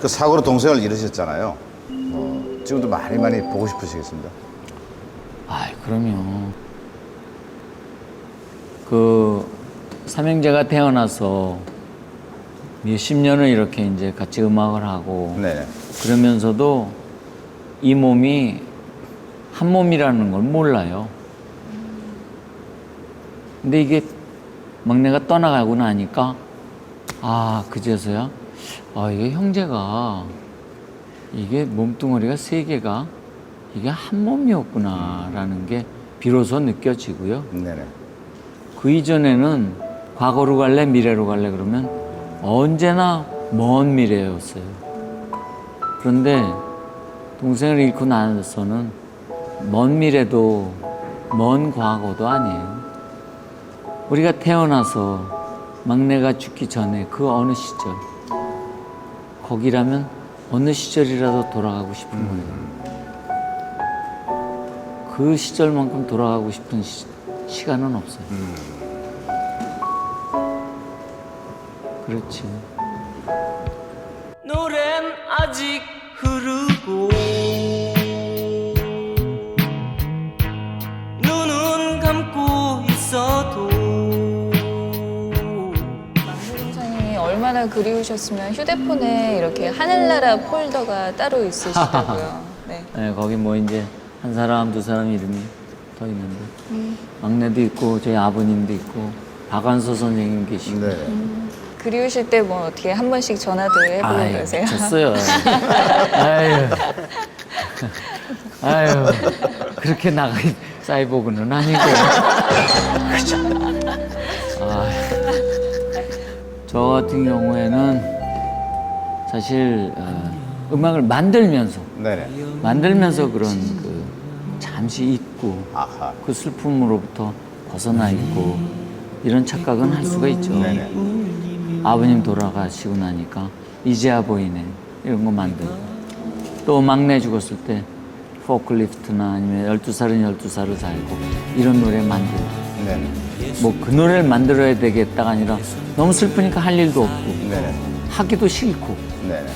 그 사고로 동생을 잃으셨잖아요. 어, 지금도 많이 많이 보고 싶으시겠습니다. 아, 그럼요. 그 삼형제가 태어나서 몇십 년을 이렇게 이제 같이 음악을 하고 네. 그러면서도 이 몸이 한 몸이라는 걸 몰라요. 근데 이게 막내가 떠나가고 나니까 아 그제서야 아 이게 형제가 이게 몸뚱어리가 세 개가 이게 한 몸이었구나라는 게 비로소 느껴지고요. 네네. 그 이전에는 과거로 갈래 미래로 갈래 그러면 언제나 먼 미래였어요. 그런데 동생을 잃고 나서는 먼 미래도 먼 과거도 아니에요. 우리가 태어나서 막내가 죽기 전에 그 어느 시절 거기라면 어느 시절이라도 돌아가고 싶은 거예요. 그 시절만큼 돌아가고 싶은 시, 시간은 없어요. 그렇지. 노랜 아직 흐르고 눈은 감고 얼마나 그리우셨으면 휴대폰에 이렇게 하늘나라 폴더가 따로 있으시다고요. 네. 네, 거기 뭐 이제 한 사람 두 사람 이름이 더 있는데 막내도 있고 저희 아버님도 있고 박완서 선생님 계시고 네. 그리우실 때 뭐 어떻게 한 번씩 전화도 해보고 아유 그러세요? 미쳤어요 아유 아유 그렇게 나가 사이보그는 아니고 그죠 아, 저 같은 경우에는 사실 어, 음악을 만들면서 네네. 만들면서 그런 그 잠시 잊고 아하. 그 슬픔으로부터 벗어나 있고 이런 착각은 할 수가 있죠. 네네. 아버님 돌아가시고 나니까 이제야 보이네 이런 거 만들고 또 막내 죽었을 때 포클리프트나 아니면 12살은 12살을 살고 이런 노래 만들고. 뭐 그 노래를 만들어야 되겠다가 아니라 너무 슬프니까 할 일도 없고 네네. 하기도 싫고 네네.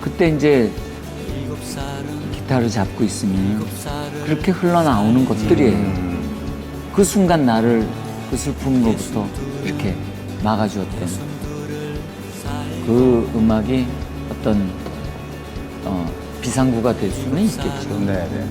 그때 이제 기타를 잡고 있으면 그렇게 흘러나오는 것들이에요. 그 순간 나를 그 슬픔으로부터 이렇게 막아주었던 그 음악이 어떤 어, 비상구가 될 수는 있겠죠. 네네.